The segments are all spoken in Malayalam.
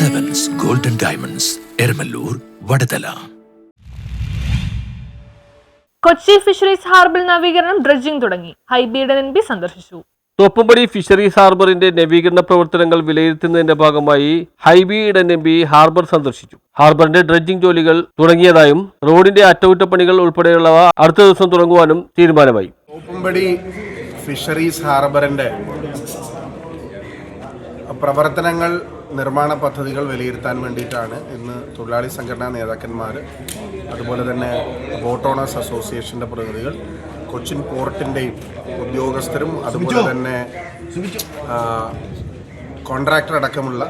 Diamonds Eramalloor Vadathala Kochi fisheries harbour നവീകരണം ഡ്രഡ്ജിംഗ് തുടങ്ങി. ഹൈബീഡൻ എൻ പി സന്ദർശിച്ചു. തോപ്പുംപടി ഫിഷറീസ് ഹാർബറിന്റെ നവീകരണ പ്രവർത്തനങ്ങൾ വിലയിരുത്തുന്നതിന്റെ ഭാഗമായി Hibi Eden M P harbour സന്ദർശിച്ചു. ഹാർബറിന്റെ ഡ്രഡ്ജിംഗ് ജോലികൾ തുടങ്ങിയതായും റോഡിന്റെ അറ്റകുറ്റപ്പണികൾ ഉൾപ്പെടെയുള്ളവ അടുത്ത ദിവസം തുടങ്ങുവാനും തീരുമാനമായി. തോപ്പുംപടി ഫിഷറീസ് ഹാർബറിന്റെ പ്രവർത്തനങ്ങൾ നിർമ്മാണ പദ്ധതികൾ വിലയിരുത്താൻ വേണ്ടിയിട്ടാണ് ഇന്ന് തൊഴിലാളി സംഘടനാ നേതാക്കന്മാർ അതുപോലെ തന്നെ ബോട്ട് ഓണേഴ്സ് അസോസിയേഷന്റെ പ്രതിനിധികൾ കൊച്ചിൻ പോർട്ടിന്റെയും ഉദ്യോഗസ്ഥരും അതുപോലെ തന്നെ കോൺട്രാക്ടർ അടക്കമുള്ള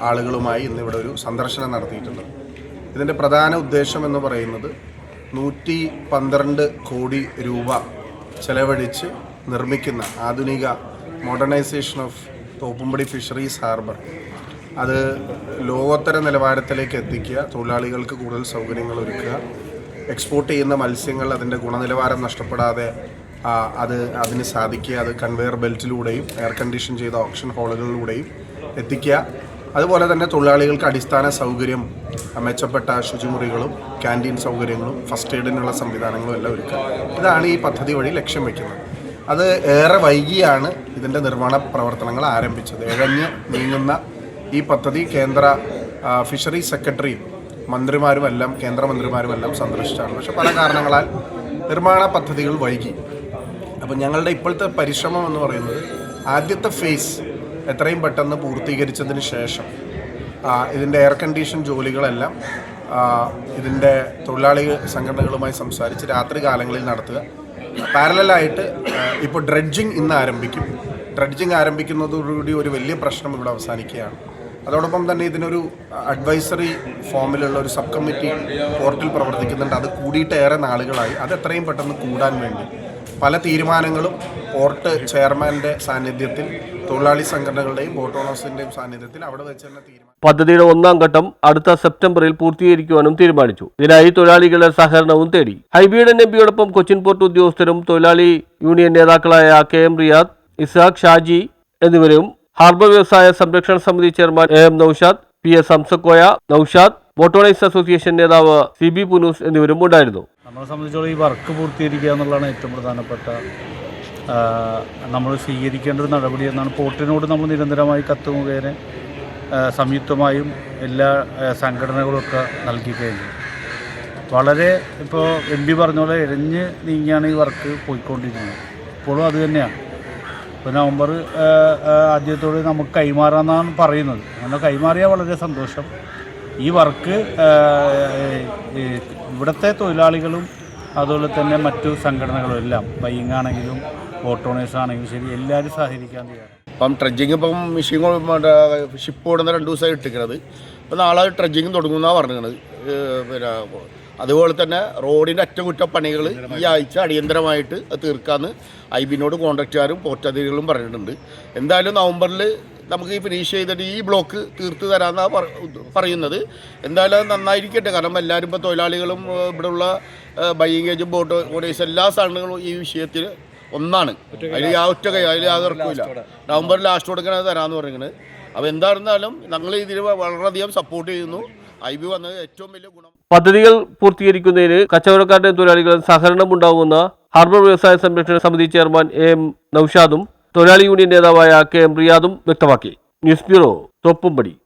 ആളുകളുമായി ഇന്ന് ഇവിടെ ഒരു സന്ദർശനം നടത്തിയിട്ടുണ്ട്. ഇതിന്റെ പ്രധാന ഉദ്ദേശം എന്ന് പറയുന്നത് നൂറ്റി പന്ത്രണ്ട് കോടി രൂപ ചെലവഴിച്ച് നിർമ്മിക്കുന്ന ആധുനിക modernisation of Thoppumpady fisheries harbour അത് ലോകോത്തര നിലവാരത്തിലേക്ക് എത്തിക്കുക തൊഴിലാളികൾക്ക് കൂടുതൽ സൗകര്യങ്ങൾ ഒരുക്കുക എക്സ്പോർട്ട് ചെയ്യുന്ന മത്സ്യങ്ങൾ അതിന്റെ ഗുണനിലവാരം നഷ്ടപ്പെടാതെ അത് അതിന് സാധിക്കുക അത് കൺവെയർ ബെൽറ്റിലൂടെയും എയർ കണ്ടീഷൻ ചെയ്ത ഓപ്ഷൻ ഹോളുകളിലൂടെയും എത്തിക്കുക. അതുപോലെ തന്നെ തൊഴിലാളികൾക്ക് അടിസ്ഥാന സൗകര്യം മെച്ചപ്പെട്ട ശുചിമുറികളും ക്യാന്റീൻ സൗകര്യങ്ങളും ഫസ്റ്റ് എയ്ഡിനുള്ള സംവിധാനങ്ങളും എല്ലാം ഒരുക്കുക. ഇതാണ് ഈ പദ്ധതി വഴി ലക്ഷ്യം വയ്ക്കുന്നത് അത് ഏറെ വൈകിയാണ് ഇതിന്റെ നിർമ്മാണ പ്രവർത്തനങ്ങൾ ആരംഭിച്ചത്. ഇഴഞ്ഞ് നീങ്ങുന്ന ഈ പദ്ധതി കേന്ദ്ര ഫിഷറി സെക്രട്ടറിയും മന്ത്രിമാരുമെല്ലാം കേന്ദ്രമന്ത്രിമാരുമെല്ലാം സന്ദർശിച്ചാണ് പക്ഷെ പല കാരണങ്ങളാൽ നിർമ്മാണ പദ്ധതികൾ വൈകി. അപ്പോൾ ഞങ്ങളുടെ ഇപ്പോഴത്തെ പരിശ്രമം എന്ന് പറയുന്നത് ആദ്യത്തെ ഫേസ് എത്രയും പെട്ടെന്ന് പൂർത്തീകരിച്ചതിന് ശേഷം ഇതിന്റെ എയർ കണ്ടീഷൻ ജോലികളെല്ലാം ഇതിന്റെ തൊഴിലാളി സംഘടനകളുമായി സംസാരിച്ച് രാത്രി കാലങ്ങളിൽ നടത്തുക. പാരലായിട്ട് ഇപ്പോൾ ഡ്രഡ്ജിങ് ഇന്ന് ആരംഭിക്കും ഡ്രഡ്ജിങ് ആരംഭിക്കുന്നതോടുകൂടി ഒരു വലിയ പ്രശ്നം ഇവിടെ അവസാനിക്കുകയാണ്. അതോടൊപ്പം തന്നെ ഇതിനൊരു അഡ്വൈസറി ഫോമിലുള്ള ഒരു സബ് കമ്മിറ്റി പോർട്ടിൽ പ്രവർത്തിക്കുന്നുണ്ട്. അത് കൂടിയിട്ട് ഏറെ നാളുകളായി. അത് എത്രയും പെട്ടെന്ന് കൂടാൻ വേണ്ടി. പല തീരുമാനങ്ങളും പോർട്ട് ചെയർമാന്റെ സാന്നിധ്യത്തിൽ തൊഴിലാളി സംഘടനകളുടെയും ബോട്ട് ഓണേഴ്സിന്റെയും സാന്നിധ്യത്തിൽ അവിടെ വെച്ച് തന്നെ തീരുമാനം. പദ്ധതിയുടെ ഒന്നാം ഘട്ടം അടുത്ത സെപ്റ്റംബറിൽ പൂർത്തീകരിക്കുവാനും തീരുമാനിച്ചു. ഇതിനായി തൊഴിലാളികളുടെ സഹകരണവും തേടി. ഹൈബീഡൻ എം പിയോടൊപ്പം കൊച്ചിൻ പോർട്ട് ഉദ്യോഗസ്ഥരും തൊഴിലാളി യൂണിയൻ നേതാക്കളായ കെ എം റിയാദ് ഇസാഖ് ഷാജി എന്നിവരും ഹാർബർ വ്യവസായ സംരക്ഷണ സമിതി chairman A M Noushad P S Hamsakoya Noushad boat owners association നേതാവ് സി ബി പുനൂസ് എന്നിവരും ഉണ്ടായിരുന്നു. നമ്മളെ സംബന്ധിച്ചോളം ഈ വർക്ക് പൂർത്തീകരിക്കുക എന്നുള്ളതാണ് ഏറ്റവും പ്രധാനപ്പെട്ട നമ്മൾ സ്വീകരിക്കേണ്ട ഒരു നടപടി എന്നാണ് പോർട്ടിനോട് നമ്മൾ നിരന്തരമായി കത്ത് മുഖേന സംയുക്തമായും എല്ലാ സംഘടനകളൊക്കെ നൽകി കഴിഞ്ഞു. വളരെ ഇപ്പോൾ എം പി പറഞ്ഞ പോലെ നീങ്ങിയാണ് ഈ വർക്ക് പോയിക്കൊണ്ടിരിക്കുന്നത്. ഇപ്പോഴും അത് തന്നെയാണ്. ഇപ്പോൾ നവംബർ ആദ്യത്തോടെ നമുക്ക് കൈമാറാമെന്നാണ് പറയുന്നത്. അങ്ങനെ കൈമാറിയാൽ വളരെ സന്തോഷം. ഈ വർക്ക് ഇവിടുത്തെ തൊഴിലാളികളും അതുപോലെ തന്നെ മറ്റു സംഘടനകളും എല്ലാം ബൈങ്ങാണെങ്കിലും ഓട്ടോണേഴ്സ് ആണെങ്കിലും ശരി എല്ലാവരും സഹകരിക്കാൻ തയ്യാറാണ്. ഇപ്പം ട്രഡ്ജിങ് ഇപ്പം മെഷീൻ ഷിപ്പ് ഓടുന്ന രണ്ട് ദിവസമായി ഇട്ടിരിക്കുന്നത് ഇപ്പം നാളെ ട്രഡ്ജിങ് തുടങ്ങുമെന്നാണ് പറഞ്ഞത് പിന്നെ അതുപോലെ തന്നെ റോഡിന്റെ അറ്റകുറ്റപ്പണികൾ ഈ ആഴ്ച അടിയന്തരമായിട്ട് അത് തീർക്കാമെന്ന് ഐ ബിനോട് കോൺട്രാക്റ്റുകാരും പോർട്ട് അധികാരികളും പറഞ്ഞിട്ടുണ്ട്. എന്തായാലും നവംബറിൽ നമുക്ക് ഈ ഫിനിഷ് ചെയ്തിട്ട് ഈ ബ്ലോക്ക് തീർത്ത് തരാമെന്നാണ് പറയുന്നത്. എന്തായാലും അത് നന്നായിരിക്കട്ടെ. കാരണം എല്ലാവരും ഇപ്പോൾ തൊഴിലാളികളും ഇവിടെയുള്ള ഇവിടെയുള്ള ഏജും ബോട്ട് ഓടേഴ്സ് എല്ലാ സാധനങ്ങളും ഈ വിഷയത്തിൽ ഒന്നാണ്. അതിൽ ആ ഒറ്റ കൈ അതിൽ യാതൊർക്കില്ല നവംബർ ലാസ്റ്റ് കൊടുക്കണത് തരാമെന്ന് പറയുന്നത്. അപ്പോൾ എന്തായിരുന്നാലും ഞങ്ങൾ ഇതിന് വളരെയധികം സപ്പോർട്ട് ചെയ്യുന്നു. ഏറ്റവും വലിയ ഗുണം. പദ്ധതികൾ പൂർത്തീകരിക്കുന്നതിന് കച്ചവടക്കാരുടെയും തൊഴിലാളികളും സഹകരണം ഉണ്ടാവുമെന്ന് ഹാർബർ വ്യവസായ സംരക്ഷണ സമിതി ചെയർമാൻ എ എം നൌഷാദും തൊഴിലാളി യൂണിയൻ നേതാവായ കെ എം റിയാദും വ്യക്തമാക്കി. News bureau Thoppumpady.